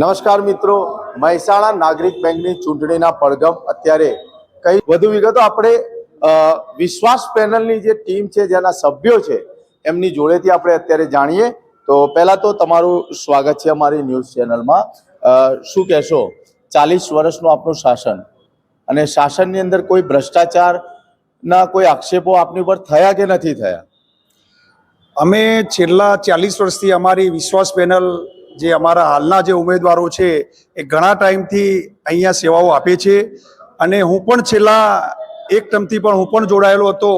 નમસ્કાર મિત્રો, મહેસાણા નાગરિક બેંકની ચૂંટણીના પડઘમ અત્યારે કઈ વધુ વિગતો આપણે વિશ્વાસ પેનલની જે ટીમ છે જેના સભ્યો છે, એમની જોડેથી આપણે અત્યારે જાણીએ. તો પહેલા તો તમારું સ્વાગત છે અમારી ન્યૂઝ ચેનલમાં. શું કહેશો? ચાલીસ વર્ષનું આપનું શાસન અને શાસનની અંદર કોઈ ભ્રષ્ટાચારના કોઈ આક્ષેપો આપની ઉપર થયા કે નથી થયા? અમે છેલ્લા ચાલીસ વર્ષથી અમારી વિશ્વાસ પેનલ જે અમારા હાલના જે ઉમેદવારો છે, એ ઘણા ટાઈમથી અહીંયા સેવાઓ આપે છે. અને હું પણ છેલ્લા એક ટર્મથી પણ હું પણ જોડાયેલો હતો,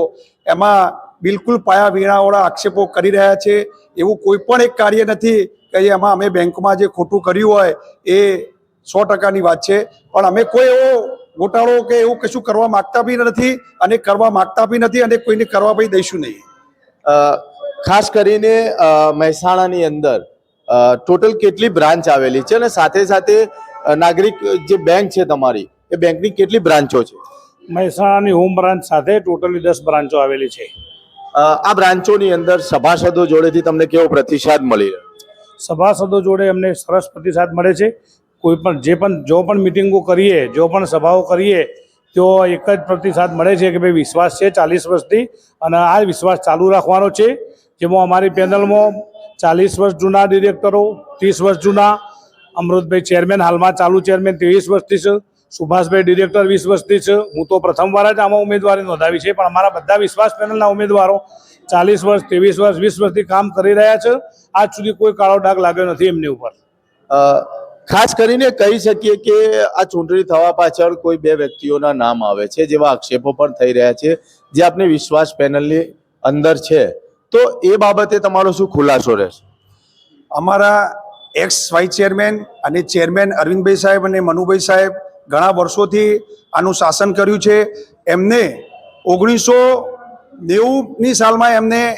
એમાં બિલકુલ પાયા વીણાવાળા આક્ષેપો કરી રહ્યા છે. એવું કોઈ પણ એક કાર્ય નથી કે એમાં અમે બેંકમાં જે ખોટું કર્યું હોય, એ સો ટકાની વાત છે. પણ અમે કોઈ એવો ગોટાળો કે એવું કશું કરવા માગતા બી નથી અને કરવા માગતા બી નથી અને કોઈને કરવા બી દઈશું નહીં. ખાસ કરીને મહેસાણાની અંદર ટોટલ કેટલી બ્રાન્ચ આવેલી છે અને સાથે સાથે નાગરિક જે બેંક છે તમારી એ બેંકની કેટલી બ્રાન્ચો છે? મહેસાણાની હોમ બ્રાન્ચ સાથે ટોટલી દસ બ્રાન્ચો આવેલી છે. આ બ્રાન્ચોની અંદર સભાસદો જોડેથી તમને કેવો પ્રતિસાદ મળી રહ્યો? સભાસદો જોડે અમને સરસ પ્રતિસાદ મળે છે. કોઈ પણ જે પણ જો પણ મિટિંગો કરીએ જો પણ સભાઓ કરીએ તો એક જ પ્રતિસાદ મળે છે કે ભાઈ વિશ્વાસ છે ચાલીસ વર્ષથી અને આ વિશ્વાસ ચાલુ રાખવાનો છે. જેમાં અમારી પેનલમાં ચાલીસ વર્ષ જૂના ડિરેક્ટરો, ત્રીસ વર્ષ જૂના. અમૃતભાઈ ચેરમેન, હાલમાં ચાલુ ચેરમેન ત્રેવીસ વર્ષથી છે. સુભાષભાઈ ડિરેક્ટર વીસ વર્ષથી છે. હું તો પ્રથમવાર જ આમાં ઉમેદવારી નોંધાવી છે, પણ અમારા બધા વિશ્વાસ પેનલના ઉમેદવારો ચાલીસ વર્ષ, ત્રેવીસ વર્ષ, વીસ વર્ષથી કામ કરી રહ્યા છે. આજ સુધી કોઈ કાળો ડાઘ લાગ્યો નથી એમની ઉપર. ખાસ કરીને કહી શકીએ કે આ ચૂંટણી થવા પાછળ કોઈ બે વ્યક્તિઓના નામ આવે છે, જેવા આક્ષેપો પણ થઈ રહ્યા છે, જે આપને વિશ્વાસ પેનલની અંદર છે. તો એ બાબતે તમારો શું ખુલાસો રહેશે? અમારા એક્સ વાઇસ ચેરમેન અને ચેરમેન અરવિંદભાઈ સાહેબ અને મનુભાઈ સાહેબ ઘણા વર્ષોથી આનું શાસન કર્યું છે. એમને ઓગણીસો નેવુંની સાલમાં એમને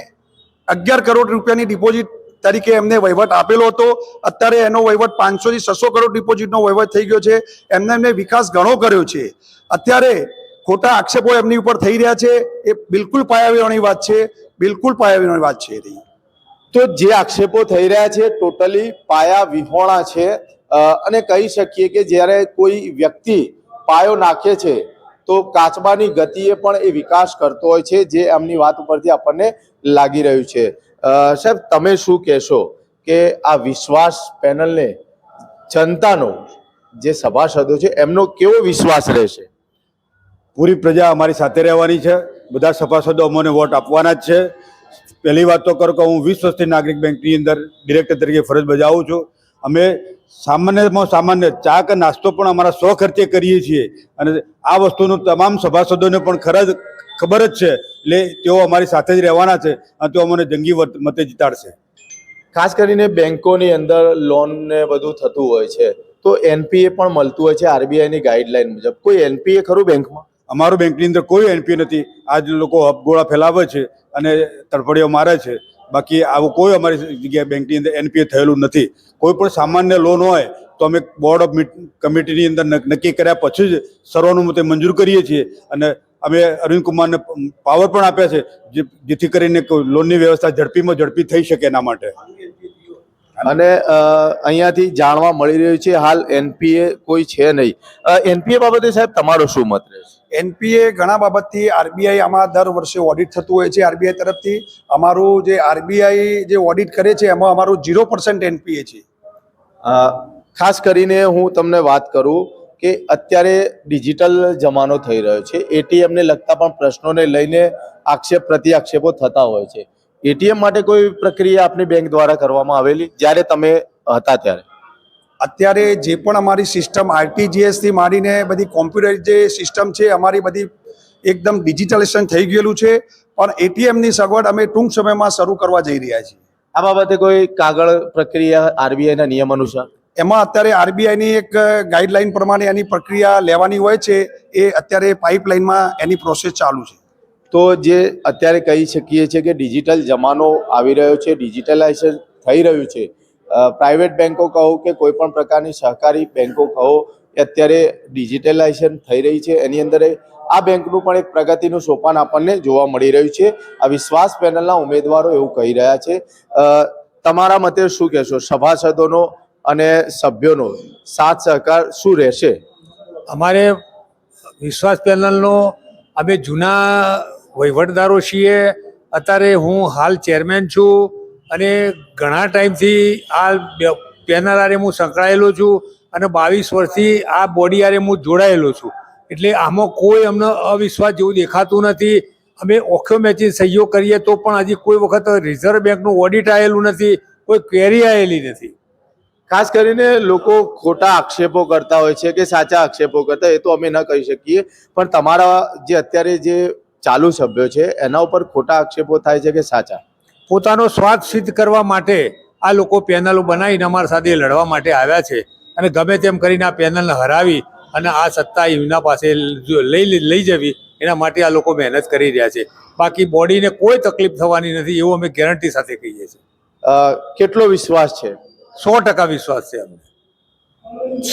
અગિયાર કરોડ રૂપિયાની ડિપોઝિટ તરીકે એમને વહીવટ આપેલો હતો. અત્યારે એનો વહીવટ પાંચસોથી છસો કરોડ ડિપોઝિટનો વહીવટ થઈ ગયો છે. એમને એમને વિકાસ ઘણો કર્યો છે. અત્યારે ખોટા આક્ષેપો એમની ઉપર થઈ રહ્યા છે. એ બિલકુલ પાયાવિહોણી વાત છે. બિલકુલ પાયાવિહોણી વાત છે રહી. તો જે આક્ષેપો થઈ રહ્યા છે, ટોટલી પાયા વિહોણા છે. અને કહી શકીએ કે જ્યારે કોઈ વ્યક્તિ પાયો નાખે છે, તો કાચબાની ગતિએ પણ એ વિકાસ કરતો હોય છે, જે એમની વાત ઉપરથી આપણને લાગી રહ્યું છે. સાહેબ, તમે શું કહેશો કે આ વિશ્વાસ પેનલને, જનતાનો જે સભાસદો છે, એમનો કેવો વિશ્વાસ રહેશે? પૂરી પ્રજા અમારી સાથે રહેવાની છે. બધા સભાસદો અમને વોટ આપવાના જ છે. પહેલી વાત તો કરું કે હું વીસ નાગરિક બેંકની અંદર ડિરેક્ટર તરીકે ફરજ બજાવું છું. અમે સામાન્યમાં સામાન્ય ચા કે નાસ્તો પણ અમારા સો ખર્ચે કરીએ છીએ. અને આ વસ્તુનું તમામ સભાસદોને પણ ખરા ખબર જ છે. એટલે તેઓ અમારી સાથે જ રહેવાના છે અને તેઓ અમને જંગી મતે જીતાડશે. ખાસ કરીને બેંકોની અંદર લોન ને બધું થતું હોય છે. તો એનપીએ પણ મળતું હોય છે આરબીઆઈની ગાઈડલાઈન મુજબ. કોઈ એનપીએ ખરું બેંકમાં? અમારું બેંકની અંદર કોઈ એનપીએ નથી. આજ લોકો હપગોળા ફેલાવે છે અને તડફડીઓ મારે છે. બાકી આવું કોઈ અમારી જગ્યાએ બેંકની અંદર એનપીએ થયેલું નથી. કોઈ પણ સામાન્ય લોન હોય તો અમે બોર્ડ ઓફ કમિટીની અંદર નક- નક્કી કર્યા પછી જ સર્વાનુમતે મંજૂર કરીએ છીએ. અને અમે અરવિંદ કુમારને પાવર પણ આપ્યા છે જેથી કરીને લોનની વ્યવસ્થા ઝડપીમાં ઝડપી થઈ શકે એના માટે. અને અહીંયાથી જાણવા મળી રહ્યું છે, હાલ એનપીએ કોઈ છે નહીં. એનપીએ બાબતે સાહેબ તમારો શું મત રહેશે? એનપીએ ઘણા બાબતથી આરબીઆઈ આમાં દર વર્ષે ઓડિટ થતું હોય છે. આરબીઆઈ તરફથી અમારું જે આરબીઆઈ જે ઓડિટ કરે છે, એમાં અમારું ઝીરો પર્સન્ટ એનપીએ છે. ખાસ કરીને હું તમને વાત કરું કે અત્યારે ડિજિટલ જમાનો થઈ રહ્યો છે. એટીએમને લગતા પણ પ્રશ્નોને લઈને આક્ષેપ પ્રતિ આક્ષેપો થતા હોય છે. એટીએમ માટે કોઈ પ્રક્રિયા આપની બેંક દ્વારા કરવામાં આવેલી? જ્યારે તમે હતા ત્યારે. અત્યારે જે પણ અમારી સિસ્ટમ આરટીજીએસથી માંડીને બધી કોમ્પ્યુટર જે સિસ્ટમ છે અમારી બધી એકદમ ડિજિટલાઇઝેશન થઈ ગયેલું છે. પણ એટીએમની સગવડ અમે ટૂંક સમયમાં શરૂ કરવા જઈ રહ્યા છીએ. આ બાબતે કોઈ કાગળ પ્રક્રિયા આરબીઆઈના નિયમ અનુસાર? એમાં અત્યારે આરબીઆઈની એક ગાઈડલાઈન પ્રમાણે એની પ્રક્રિયા લેવાની હોય છે. એ અત્યારે પાઇપલાઇનમાં એની પ્રોસેસ ચાલુ છે. તો જે અત્યારે કહી શકીએ છીએ કે ડિજિટલ જમાનો આવી રહ્યો છે ડિજિટલાઇઝેશન થઈ રહ્યું છે. પ્રાઇવેટ બેન્કો કહો કે કોઈ પણ પ્રકારની સહકારી બેન્કો કહો એ અત્યારે ડિજિટલાઇઝેશન થઈ રહી છે. એની અંદર આ બેંકનું પણ એક પ્રગતિનું સોપાન આપણને જોવા મળી રહ્યું છે. આ વિશ્વાસ પેનલના ઉમેદવારો એવું કહી રહ્યા છે. તમારા મતે શું કહેશો? સભાસદોનો અને સભ્યોનો સાથ સહકાર શું રહેશે? અમારે વિશ્વાસ પેનલનો અમે જૂના વહીવટદારો છીએ. અત્યારે હું હાલ ચેરમેન છું. અને ઘણા ટાઈમથી આ પેનલ આરે હું સંકળાયેલો છું અને બાવીસ વર્ષથી આ બોડી આરે હું જોડાયેલો છું. એટલે આમાં કોઈ અમને અવિશ્વાસ જેવું દેખાતું નથી. અમે ઓખો મેચિંગ સહયોગ કરીએ તો પણ હજી કોઈ વખત રિઝર્વ બેંકનું ઓડિટ આવેલું નથી, કોઈ ક્વેરી આવેલી નથી. ખાસ કરીને લોકો ખોટા આક્ષેપો કરતા હોય છે કે સાચા આક્ષેપો કરતા, એ તો અમે ન કહી શકીએ. પણ તમારા જે અત્યારે જે ચાલુ સભ્યો છે, એના ઉપર ખોટા આક્ષેપો થાય છે કે સાચા? પોતાનો સ્વાદ સિદ્ધ કરવા માટે આ લોકો પેનલો બનાવીને અમારા સાથે લડવા માટે આવ્યા છે. અને ગમે તેમ કરીને આ પેનલને હરાવી અને આ સત્તા એમના પાસે લઈ લઈ જવી એના માટે આ લોકો મહેનત કરી રહ્યા છે. બાકી બોડીને કોઈ તકલીફ થવાની નથી એવું અમે ગેરંટી સાથે કહીએ છીએ. કેટલો વિશ્વાસ છે? સો ટકા વિશ્વાસ છે અમને.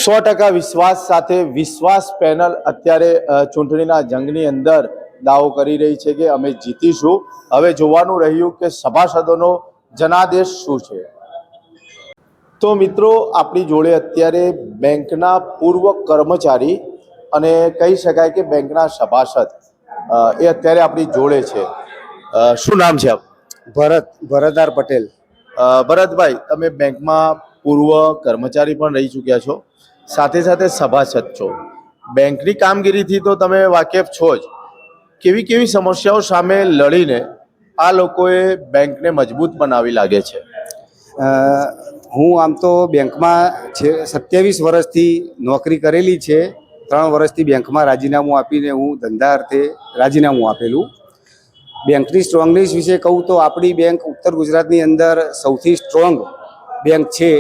સો ટકા વિશ્વાસ સાથે વિશ્વાસ પેનલ અત્યારે ચૂંટણીના જંગની અંદર દાવો કરી રહી છે કે અમે જીતીશું. હવે જોવાનું રહ્યું કે સભાસદોનો જનાદેશ શું છે. તો મિત્રો આપણી જોડે અત્યારે બેંકના પૂર્વ કર્મચારી અને કહી શકાય કે બેંકના સભાસદ એ અત્યારે આપણી જોડે છે. શું નામ છે આપ? ભરત ભરતદાર પટેલ. ભરતભાઈ તમે બેંકમાં પૂર્વ કર્મચારી પણ રહી ચૂક્યા છો સાથે સાથે સભાસદ છો. બેંકની કામગીરીથી તો તમે વાકેફ છો જ. કેવી કેવી સમસ્યાઓ સામે લડીને આ લોકોએ બેંકને મજબૂત બનાવી લાગે છે? હું આમ તો બેંકમાં છે, સત્યાવીસ વર્ષથી નોકરી કરેલી છે. ત્રણ વર્ષથી બેંકમાં રાજીનામું આપીને હું ધંધા અર્થે રાજીનામું આપેલું. બેંકની સ્ટ્રોંગનેસ વિશે કહું તો આપણી બેંક ઉત્તર ગુજરાતની અંદર સૌથી સ્ટ્રોંગ બેંક છે.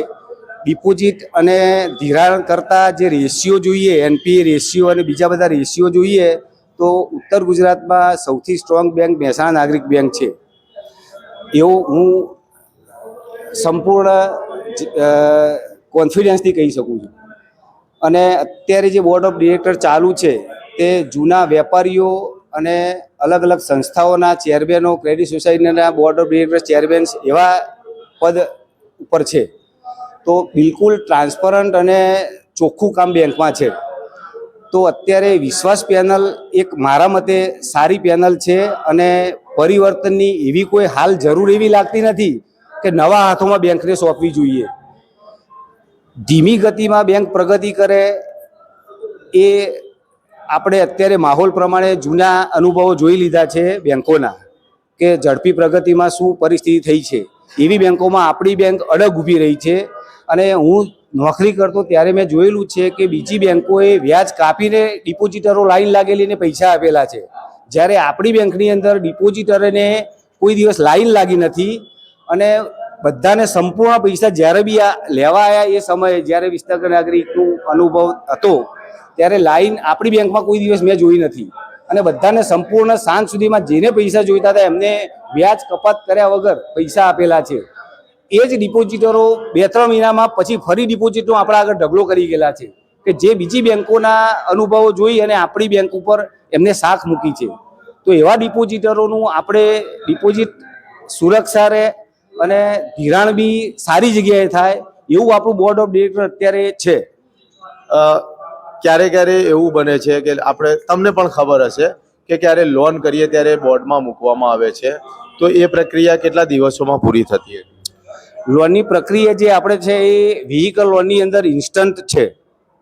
ડિપોઝિટ અને ધિરાણ કરતાં જે રેશિયો જોઈએ, એનપીએ રેશિયો અને બીજા બધા રેશિયો જોઈએ તો ઉત્તર ગુજરાતમાં સૌથી સ્ટ્રોંગ બેંક મહેસાણા નાગરિક બેંક છે. એવું હું સંપૂર્ણ કોન્ફિડન્સથી કહી શકું છું. અને અત્યારે જે બોર્ડ ઓફ ડિરેક્ટર ચાલુ છે, તે જૂના વેપારીઓ અને અલગ અલગ સંસ્થાઓના ચેરમેનો ક્રેડિટ સોસાયટીના બોર્ડ ઓફ ડિરેક્ટર ચેરમેન એવા પદ ઉપર છે. તો બિલકુલ ટ્રાન્સપરન્ટ અને ચોખ્ખું કામ બેંકમાં છે. તો અત્યારે વિશ્વાસ પેનલ એક મારા મતે સારી પેનલ છે અને પરિવર્તનની એવી કોઈ હાલ જરૂર એવી લાગતી નથી કે નવા હાથોમાં બેંકને સોંપવી જોઈએ. ધીમી ગતિમાં બેંક પ્રગતિ કરે એ આપણે અત્યારે માહોલ પ્રમાણે જૂના અનુભવો જોઈ લીધા છે બેંકોના કે ઝડપી પ્રગતિમાં શું પરિસ્થિતિ થઈ છે. એવી બેંકોમાં આપણી બેંક અડગ ઊભી રહી છે અને હું નોકરી કરતો ત્યારે મેં જોયેલું છે કે બીજી બેંકોએ વ્યાજ કાપીને ડિપોઝિટરો લાઈન લાગેલીને પૈસા આપેલા છે. જ્યારે આપણી બેંકની અંદર ડિપોઝિટરને કોઈ દિવસ લાઈન લાગી નથી અને બધાને સંપૂર્ણ પૈસા જ્યારે બી આ લેવા આવ્યા એ સમયે જ્યારે વિસ્તાર નાગરિકનું અનુભવ હતો, ત્યારે લાઈન આપણી બેંકમાં કોઈ દિવસ મેં જોઈ નથી. અને બધાને સંપૂર્ણ સાંજ સુધીમાં જેને પૈસા જોઈતા હતા એમને વ્યાજ કપાત કર્યા વગર પૈસા આપેલા છે. એ જ ડિપોઝિટરો બે ત્રણ મહિનામાં પછી ફરી ડિપોઝિટનો આપણા આગળ ઢગલો કરી ગયેલા છે કે જે બીજી બેંકોના અનુભવો જોઈ અને આપણી બેંક ઉપર એમને શાખ મૂકી છે. તો એવા ડિપોઝિટરોનું આપણે ડિપોઝિટ સુરક્ષા રહે અને ધિરાણ બી સારી જગ્યાએ થાય એવું આપણું બોર્ડ ઓફ ડિરેક્ટર અત્યારે છે. ક્યારે ક્યારે એવું બને છે કે આપણે, તમને પણ ખબર હશે કે ક્યારે લોન કરીએ ત્યારે બોર્ડમાં મૂકવામાં આવે છે. તો એ પ્રક્રિયા કેટલા દિવસોમાં પૂરી થતી હતી? લોનની પ્રક્રિયા જે આપણે છે એ વ્હીકલ લોનની અંદર ઇન્સ્ટન્ટ છે.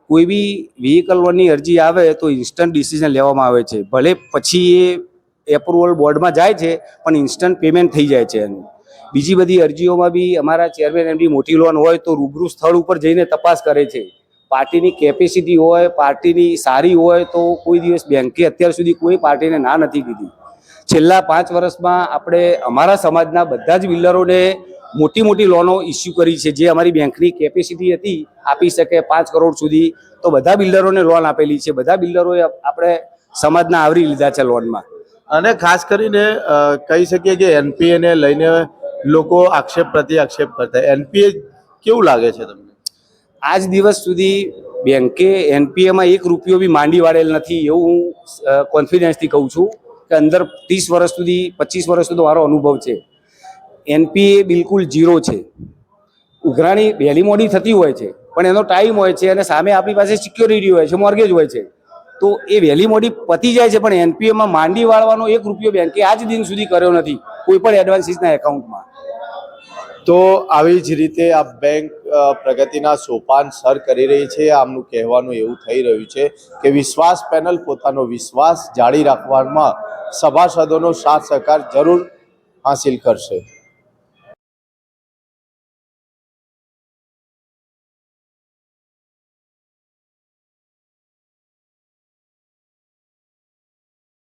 કોઈ બી વ્હીકલ લોનની અરજી આવે તો ઇન્સ્ટન્ટ ડિસિઝન લેવામાં આવે છે. ભલે પછી એ એપ્રુવલ બોર્ડમાં જાય છે, પણ ઇન્સ્ટન્ટ પેમેન્ટ થઈ જાય છે એનું. બીજી બધી અરજીઓમાં બી અમારા ચેરમેન એમની મોટી લોન હોય તો રૂબરૂ સ્થળ ઉપર જઈને તપાસ કરે છે. પાર્ટીની કેપેસિટી હોય, પાર્ટીની સારી હોય તો કોઈ દિવસ બેંકે અત્યાર સુધી કોઈ પાર્ટીને ના નથી કીધી. છેલ્લા પાંચ વર્ષમાં આપણે અમારા સમાજના બધા જ બિલ્ડરોને મોટી મોટી લોનો ઇસ્યુ કરી છે જે અમારી બેંકની કેપેસિટી હતી આપી શકે પાંચ કરોડ સુધી. તો બધા બિલ્ડરોને લોન આપેલી છે. બધા બિલ્ડરોએ આપણે સમાજના આવરી લીધા છે લોનમાં અને ખાસ કરીને કહી શકીએ કે એનપીએને લઈને લોકો આક્ષેપ પ્રતિ આક્ષેપ કરતા એનપીએ કેવું લાગે છે તમને? આજ દિવસ સુધી બેંકે એનપીએમાં એક રૂપિયો બી માંડી વાળેલ નથી એવું હું કોન્ફિડન્સથી કહું છું કે અંદર ત્રીસ વર્ષ સુધી પચીસ વર્ષ સુધી મારો અનુભવ છે. એનપીએ બિલકુલ ઝીરો છે. ઉઘરાણી વહેલી મોડી થતી હોય છે, પણ એનો ટાઈમ હોય છે અને સામે આપણી પાસે સિક્યોરિટી હોય છે, મોર્ગેજ હોય છે. તો એ વહેલી મોડી પતી જાય છે, પણ એનપીએમાં માંડી વાળવાનો એક રૂપિયો બેંકે આજ દિન સુધી કર્યો નથી, કોઈ પણ એડવાન્સીસના એકાઉન્ટમાં તો આવી જ રીતે આ બેંક પ્રગતિના સોપાન સર કરી રહી છે, આમનું કહેવાનું એવું થઈ રહ્યું છે કે વિશ્વાસ પેનલ પોતાનો વિશ્વાસ જાળી રાખવામાં સભાસદોનો સાથ સહકાર જરૂર હાંસિલ કરશે.